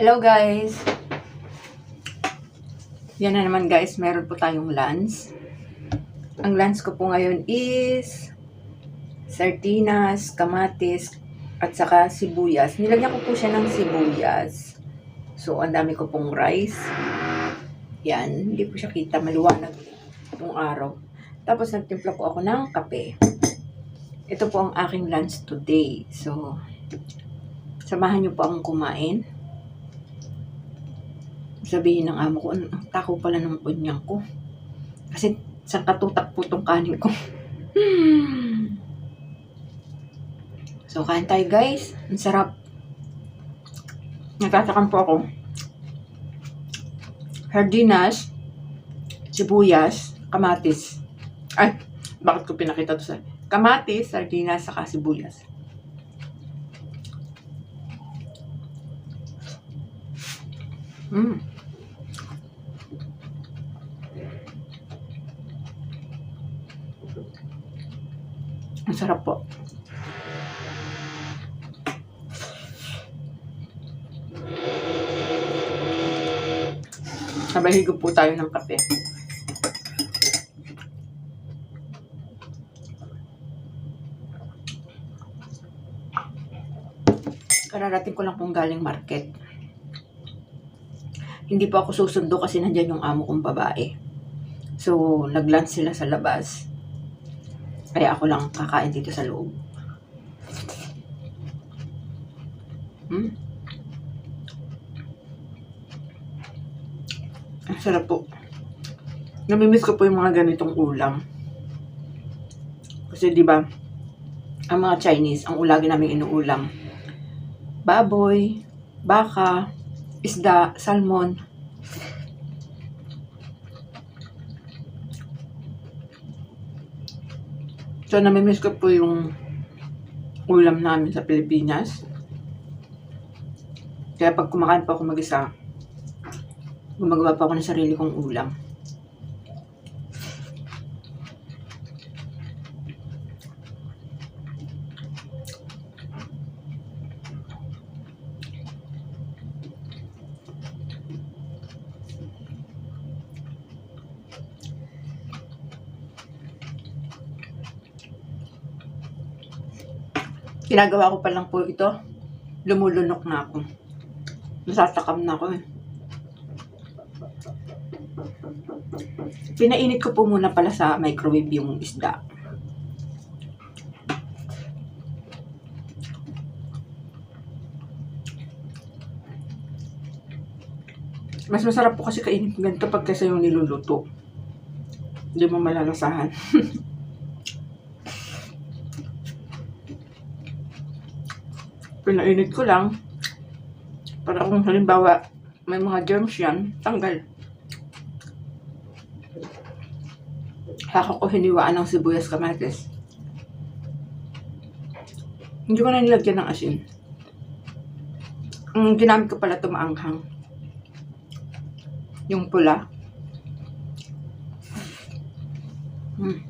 Hello guys! Yan na naman guys, meron po tayong lunch. Ang lunch ko po ngayon is sardinas, kamatis, at saka sibuyas. Nilagyan ko po siya ng sibuyas. So, ang dami ko pong rice. Yan, hindi po siya kita, maliwanag itong araw. Tapos, nagtimpla po ako ng kape. Ito po ang aking lunch today. So, samahan niyo po akong kumain sabihin ng amo ko, ang tako pala ng kunyang ko. Kasi sa katutak po tong kanin ko. so, kain tayo guys. Ang sarap. Nagtatakam po ako. Sardinas, sibuyas, kamatis. Ay, bakit ko pinakita to sa... Kamatis, sardinas, saka sibuyas. Mm. Sarap po. Sabay po tayo ng kape. Kararating ko lang pong galing market. Hindi po ako susundo kasi nandyan yung amo kong babae. So, nag-lunch sila sa labas. Kaya ako lang kakain dito sa loob. Hmm? Ang sarap po. Namimiss ko po yung mga ganitong ulam. Kasi di ba ang mga Chinese, ang ulagi namin inuulam, baboy, baka, isda, salmon. So, namimiss ko po yung ulam namin sa Pilipinas. Kaya pag kumakain po ako mag-isa, gumagawa pa ako ng sarili kong ulam. Ginagawa ko pa lang po ito. Lumulunok na ako. Nasatakam na ako eh. Pinainit ko po muna pala sa microwave yung isda. Mas masarap po kasi kainin ganito pag kasi yung niluluto. Hindi mo malalasahan. Pinainit ko lang. Para kung halimbawa may mga germs yan, tanggal. Saka ko hiniwaan ng sibuyas kamatis. Hindi ko na nilagyan ng asin. Ang ginamit ko pala tumaanghang. Yung pula. Hmm.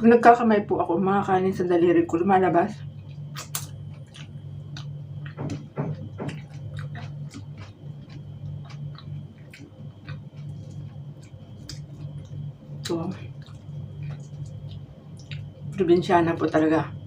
Pag nagkakamay po ako, mga kanin sa daliri ko, lumalabas. So, probinsyana po talaga.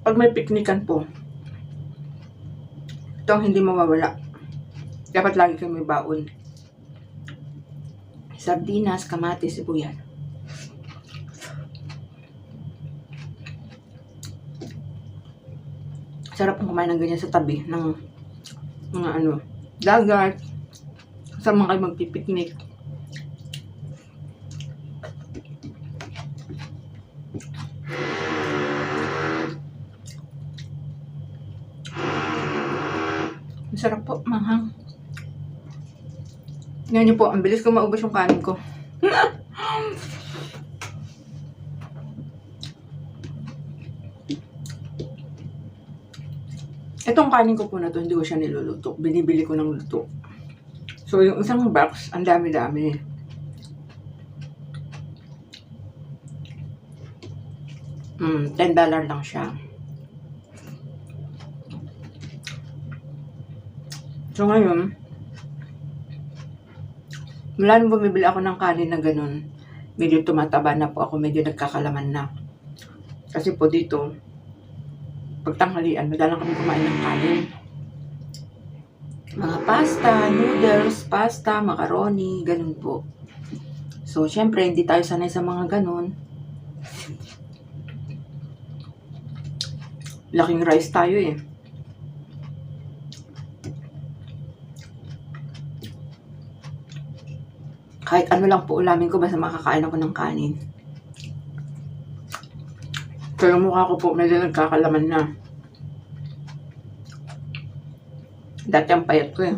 Pag may piknikan po, ito ang hindi mawawala. Dapat lagi kayo may baon. Sardinas, kamatis, sibuyas. Sarap kumain ng ganyan sa tabi ng mga ano, dagat. Sa mga kayo magpipiknik. Sarap po, manghang. Yan niyo po, ang bilis ko maubos yung kanin ko. Itong kanin ko po na to, hindi ko siya niluluto. Binibili ko ng luto. So, yung isang box, ang dami-dami. Mm, $10 lang siya. So, ngayon, mula nung bumibili ako ng kanin na ganun, medyo tumataba na po ako, medyo nagkakalaman na. Kasi po dito, pagtanghalian, madalang kami kumain ng kanin. Mga pasta, noodles, pasta, macaroni, ganun po. So, syempre, hindi tayo sanay sa mga ganun. Laking rice tayo eh. Kahit ano lang po ulamin ko, basta makakain ako ng kanin. Pero mukha ko po, medyo nagkakalaman na. Dati ang payat ko eh.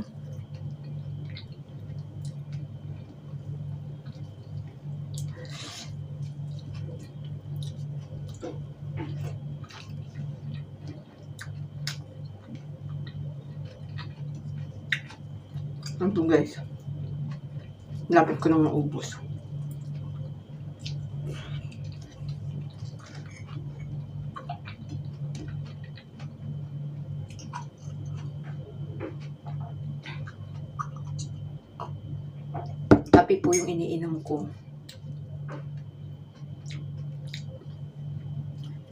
Ano to guys? Lapit ko nang maubos. Kape po yung iniinom ko.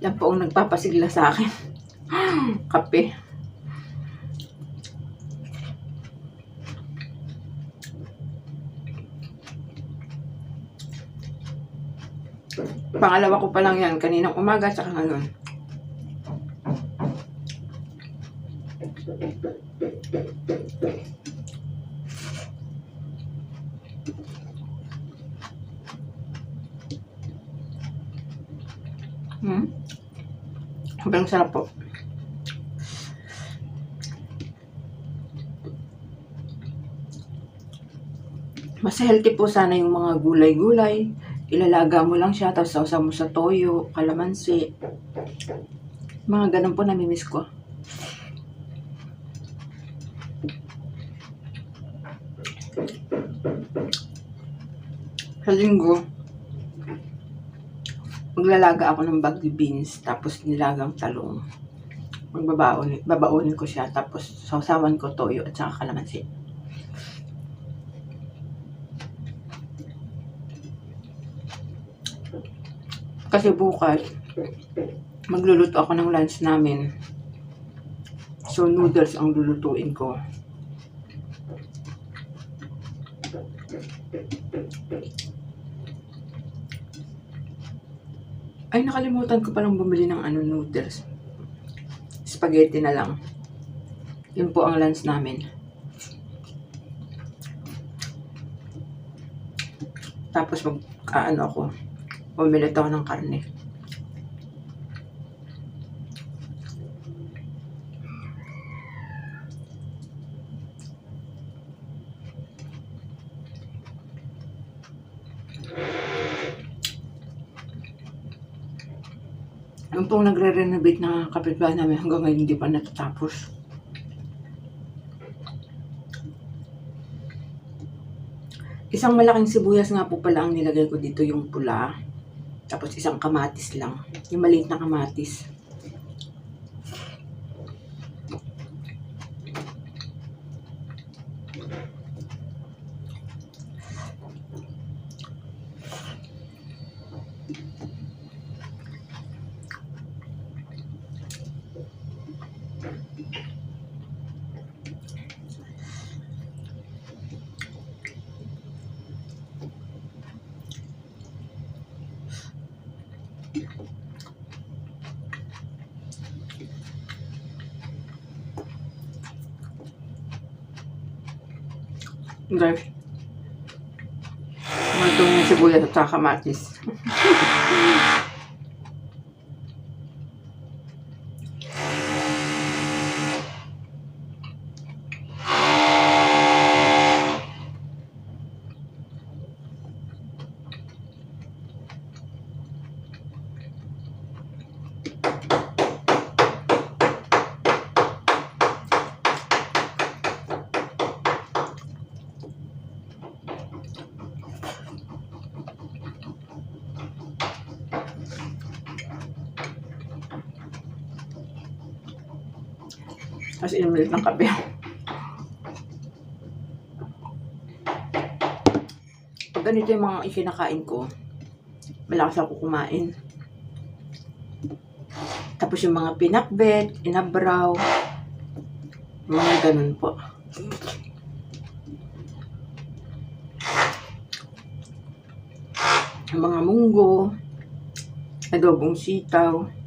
Yan po ang nagpapasigla sa akin. Kape. Pangalawa ko pa lang yan. Kaninang umaga tsaka ngayon. Hmm? Sobrang sarap po. Mas healthy po sana yung mga gulay-gulay. Ilalaga mo lang siya, tapos sausaw mo sa toyo, kalamansi. Mga ganun po namimiss ko. Sa linggo, maglalaga ako ng baggy beans, tapos nilagang talong. Magbabaon, babaonin ko siya, tapos sausawan ko toyo at saka kalamansi. Kasi bukas, magluluto ako ng lunch namin. So, noodles ang lulutuin ko. Ay, nakalimutan ko palang bumili ng ano, noodles. Spaghetti na lang. Yun po ang lunch namin. Tapos mag, ah, ano ako, Bumili ako ng karne. Yung pong nagre-renovate na kapitbahay namin hanggang ngayon hindi pa natatapos. Isang malaking sibuyas nga po pala ang nilagay ko dito yung pula. Tapos isang kamatis lang. Yung maliit na kamatis. Guys. Matong sibuyas at saka kamatis. Tapos inom ulit ng kape. Pag ganito yung mga ikinakain ko, malakas ako kumain. Tapos yung mga pinakbet, inabraw, mga ganun po. Yung mga munggo, adobong sitaw,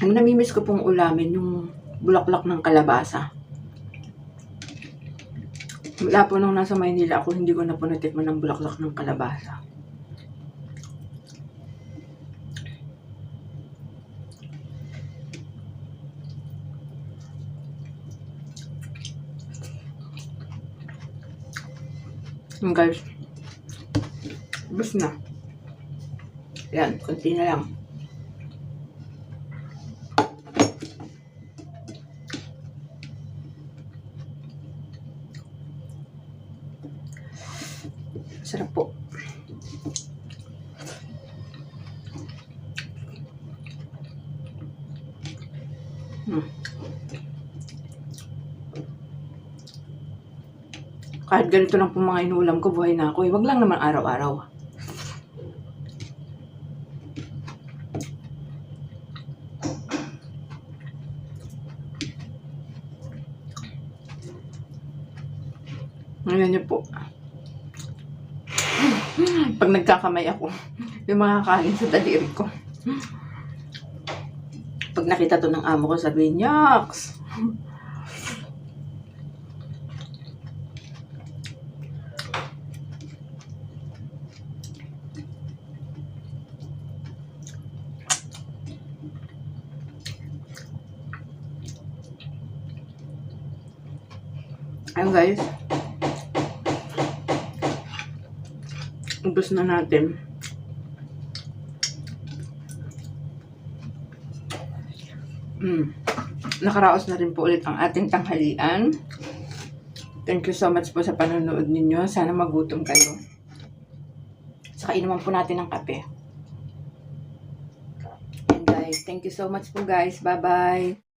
Ang namimiss ko pong ulamin yung bulaklak ng kalabasa. Mula po nung nasa Maynila ako, hindi ko na po natikman ng bulaklak ng kalabasa. Yung guys, bus na. Yan, konti na lang. Sarap po. Hmm. Kahit ganito lang po mga inuulam ko, buhay na ako. Eh, wag lang naman araw-araw. Ngayon niyo po. Pag nagkakamay ako, yung mga kanin sa daliri ko. Pag nakita to ng amo ko, sabi niya, Guys. Ubus na natin. Mm. Nakaraos na rin po ulit ang ating tanghalian. Thank you so much po sa panonood ninyo. Sana magutom kayo. Saka inuman po natin ng kape. And guys, thank you so much po guys. Bye-bye.